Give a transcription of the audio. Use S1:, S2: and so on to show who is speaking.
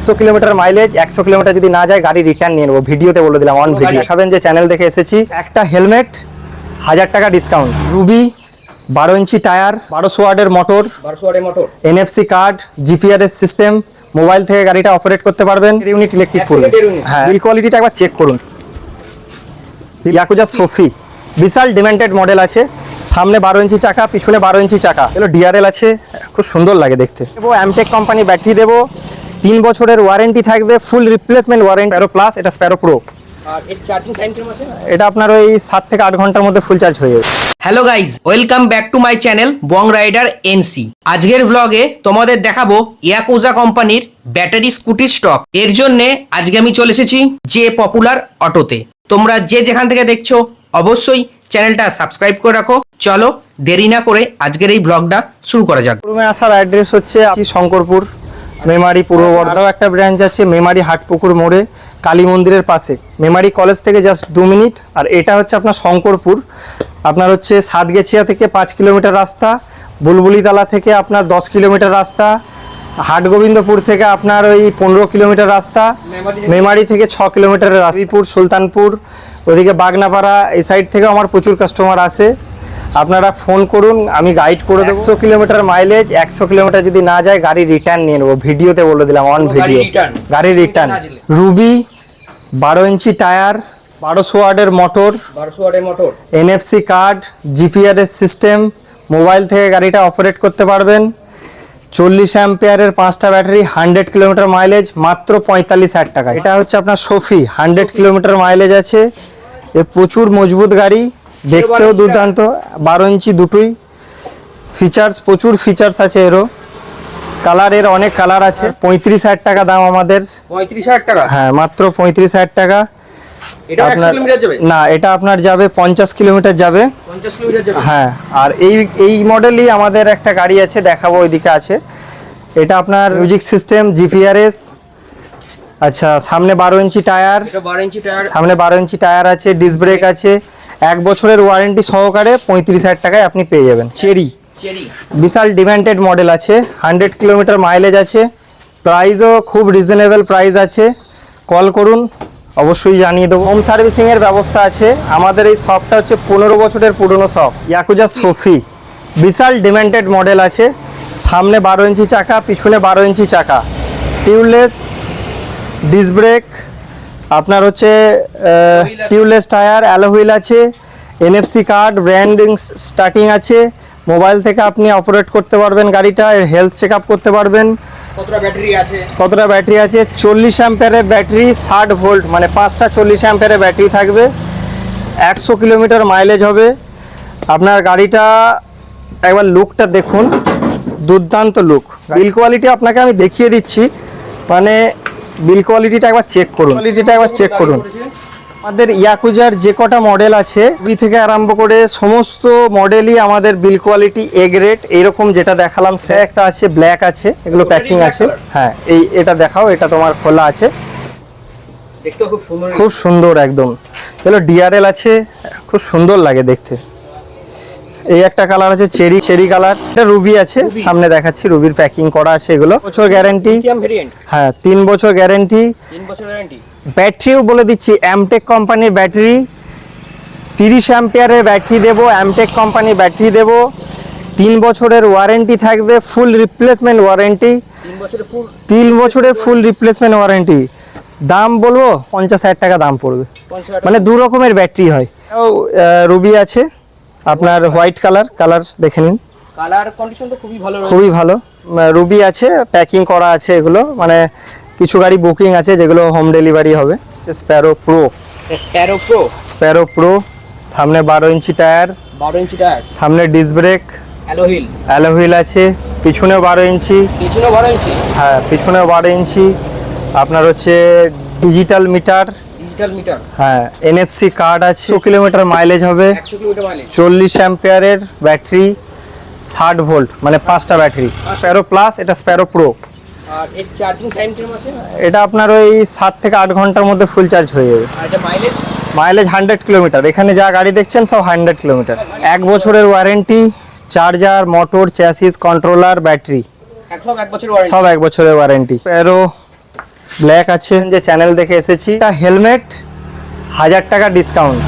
S1: একশো kilometre mileage একশো kilometre যদি না যায় গাড়ি রিটার্ন নিয়ে নেব। ভিডিওতে বলে দিলাম অন ভিডিও দেখাবেন যে চ্যানেল দেখে এসেছি। একটা হেলমেট হাজার টাকা ডিসকাউন্ট রুবি বারো ইঞ্চি টায়ার বারোশো ওয়ার্ডের মোটর
S2: বারোশো ওয়াটের motor
S1: NFC card GPRS system mobile থেকে গাড়িটা অপারেট করতে পারবেন। ইউনিট ইলেকট্রিক পড়বে। হ্যাঁ। বিল কোয়ালিটিটা একবার চেক করুন। ইয়াকুজা সোফি বিশাল ডিমান্ডেড মডেল আছে। সামনে বারো ইঞ্চি চাকা পিছনে বারো ইঞ্চি চাকা। এগুলো ডিআরএল আছে। খুব সুন্দর লাগে দেখতে। দেবো অ্যামটেক কোম্পানি ব্যাটারি দেবো। তিন বছরের ওয়ারেন্টি থাকবে full replacement warranty Sparrow plus এটা স্প্যারো প্রো
S2: আর এর চার্জিং টাইম কীরকম আছে?
S1: এটা আপনার ওই সাত থেকে আট ঘণ্টার মধ্যে ফুল চার্জ হয়ে যাবে।
S2: Hello guys welcome back to my channel Bong Rider NC আজকের ব্লগে তোমাদের দেখাবো ইয়াকুজা কোম্পানির ব্যাটারি স্কুটির স্টক এর জন্য আজকে আমি চলে এসেছি যে পপুলার অটোতে। তোমরা যে যেখান থেকে দেখছ অবশ্যই চ্যানেলটা সাবস্ক্রাইব করে রাখো। চলো দেরি না করে আজকের এই ব্লগটা শুরু করা যাক।
S1: আসার অ্যাড্রেস হচ্ছে শঙ্করপুর মেমারি পূর্ব বর্ধাও একটা ব্রাঞ্চ আছে মেমারি হাটপুকুর মোড়ে কালী মন্দিরের পাশে। মেমারি কলেজ থেকে জাস্ট দু মিনিট আর এটা হচ্ছে আপনার শঙ্করপুর। আপনার হচ্ছে সাতগেছিয়া থেকে পাঁচ কিলোমিটার রাস্তা বুলবুলিতলা থেকে আপনার দশ কিলোমিটার রাস্তা হাটগোবিন্দপুর থেকে আপনার ওই পনেরো কিলোমিটার রাস্তা মেমারি থেকে ছ কিলোমিটারের রাস্তাপুর সুলতানপুর ওদিকে বাগনাপাড়া এই সাইড থেকে আমার প্রচুর কাস্টমার আসে। আপনারা ফোন করুন আমি গাইড করে দেবো। একশো কিলোমিটার মাইলেজ একশো কিলোমিটার যদি না যায় গাড়ি রিটার্ন নিয়ে নেব। ভিডিওতে বলে দিলাম অন ভিডিও? গাড়ি রিটার্ন রুবি বারো ইঞ্চি টায়ার বারোশো ওয়ার্ডের মোটর
S2: বারোশো ওয়াটের motor
S1: NFC card GPRS system mobile থেকে গাড়িটা অপারেট করতে পারবেন। চল্লিশ অ্যাম্পিয়ারের পাঁচটা ব্যাটারি হান্ড্রেড কিলোমিটার মাইলেজ মাত্র পঁয়তাল্লিশ হাজার টাকা। এটা হচ্ছে আপনার সোফি হান্ড্রেড কিলোমিটার মাইলেজ আছে। এ প্রচুর মজবুত গাড়ি। দেখতেও দুর্দান্ত। বারো ইঞ্চি দুটোই। ফিচার্স প্রচুর ফিচার্স আছে এরও। কালারের অনেক কালার আছে। পঁয়ত্রিশ হাজার টাকা দাম আমাদের।
S2: পঁয়ত্রিশ হাজার টাকা?
S1: হ্যাঁ মাত্র পঁয়ত্রিশ হাজার টাকা। আপনার না এটা আপনার যাবে পঞ্চাশ কিলোমিটার যাবে। হ্যাঁ আর এই এই মডেলই আমাদের একটা গাড়ি আছে দেখাবো ওইদিকে আছে। এটা আপনার মিউজিক সিস্টেম জিপিআরএস আচ্ছা সামনে বারো ইঞ্চি টায়ার।
S2: বারো ইঞ্চি টায়ার।
S1: সামনে বারো ইঞ্চি টায়ার আছে ডিস্ক ব্রেক আছে। এক বছরের ওয়ারেন্টি সহকারে পঁয়ত্রিশ হাজার টাকায় আপনি পেয়ে যাবেন। চেরি। বিশাল ডিমান্ডেড মডেল আছে হান্ড্রেড কিলোমিটার মাইলেজ আছে প্রাইসও খুব রিজনেবল প্রাইস আছে। কল করুন অবশ্যই জানিয়ে দেবো। হোম সার্ভিসিংয়ের ব্যবস্থা আছে। আমাদের এই শপটা হচ্ছে পনেরো বছরের পুরনো শপ ইয়াকুজা সোফি বিশাল ডিমান্ডেড মডেল আছে। সামনে বারো ইঞ্চি চাকা পিছনে বারো ইঞ্চি চাকা। টিউবলেস ডিস্ক ব্রেক আপনার হচ্ছে টিউবলেস টায়ার অ্যালোহুইল আছে এনএফসি কার্ড ব্র্যান্ডিং স্টার্টিং আছে মোবাইল থেকে আপনি অপারেট করতে পারবেন গাড়িটা হেলথ চেক আপ করতে পারবেন।
S2: কতটা ব্যাটারি আছে?
S1: কতটা ব্যাটারি আছে? চল্লিশ অ্যাম্পেয়ারের ব্যাটারি ষাট ভোল্ট মানে পাঁচটা চল্লিশ অ্যাম্পেয়ারের ব্যাটারি থাকবে। একশো কিলোমিটার মাইলেজ হবে। আপনার গাড়িটা একবার লুকটা দেখুন। দুর্দান্ত লুক বিল কোয়ালিটি আপনাকে আমি দেখিয়ে দিচ্ছি। মানে বিল কোয়ালিটিটা একবার চেক করুন। কোয়ালিটিটা একবার চেক করুন। আমাদের ইয়াকুজার যে কটা মডেল আছে বি থেকে আরম্ভ করে সমস্ত মডেলই আমাদের বিল কোয়ালিটি এ গ্রেড এইরকম যেটা দেখালাম সে একটা আছে ব্ল্যাক আছে এগুলো প্যাকিং আছে। হ্যাঁ এই এটা দেখাও এটা তোমার খোলা আছে।
S2: দেখতে খুব সুন্দর।
S1: খুব সুন্দর একদম। এগুলো ডিআরএল আছে খুব সুন্দর লাগে দেখতে। এই একটা কালার আছে চেরি চেরি কালার। এটা রুবি আছে সামনে দেখাচ্ছি রুবির প্যাকিং করা আছে এগুলো। বছর গ্যারান্টি। হ্যাঁ তিন বছর গ্যারান্টি
S2: তিন বছর গ্যারান্টি
S1: ব্যাটারিও বলে দিচ্ছি অ্যামটেক কোম্পানির ব্যাটারি। তিরিশ অ্যাম্পিয়ারের ব্যাটারি দেবো অ্যামটেক কোম্পানির ব্যাটারি দেবো। তিন বছরের ওয়ারেন্টি থাকবে ফুল রিপ্লেসমেন্ট ওয়ারেন্টি
S2: তিন বছরের ফুল
S1: তিন বছরের ফুল রিপ্লেসমেন্ট ওয়ারেন্টি দাম বলব পঞ্চাশ হাজার টাকা দাম পড়বে। মানে দু রকমের ব্যাটারি হয়। রুবি আছে। আপনার হোয়াইট কালার কালার দেখে নিন।
S2: কালার কন্ডিশন তো খুবই ভালো
S1: খুবই ভালো। রুবি আছে প্যাকিং করা আছে এগুলো মানে কিছু গাড়ি বুকিং আছে যেগুলো হোম ডেলিভারি হবে। স্প্যারো প্রো
S2: তেরো প্রো
S1: স্প্যারো প্রো সামনে বারো ইঞ্চি টায়ার
S2: বারো ইঞ্চি টায়ার।
S1: সামনে disc brake
S2: alloy wheel
S1: alloy wheel আছে পিছনে বারো ইঞ্চি।
S2: পেছনে বারো ইঞ্চি।
S1: হ্যাঁ পিছনে বারো ইঞ্চি। আপনার হচ্ছে ডিজিটাল মিটার
S2: ডিজিটাল মিটার
S1: হ্যাঁ এনএফসি কার্ড আছে কিলোমিটার মাইলেজ হবে
S2: একশো কিলোমিটার মাইলেজ
S1: চল্লিশ অ্যাম্পিয়ারের ব্যাটারি ষাট ভোল্ট মানে পাঁচটা ব্যাটারি স্প্যারো প্লাস এটা স্প্যারো প্রো
S2: আর এর চার্জিং টাইম কীরকম আছে?
S1: এটা আপনার ওই সাত থেকে আট ঘণ্টার মধ্যে ফুল চার্জ হয়ে যাবে।
S2: আর এটা মাইলেজ
S1: মাইলেজ হান্ড্রেড কিলোমিটার এখানে যা গাড়ি দেখছেন সব হান্ড্রেড কিলোমিটার এক বছরের warranty charger motor chassis controller battery সব এক বছরের ওয়ারেন্টি স্প্যারো ব্ল্যাক আছে। যে চ্যানেল দেখে এসেছি তা হেলমেট হাজার টাকা ডিসকাউন্ট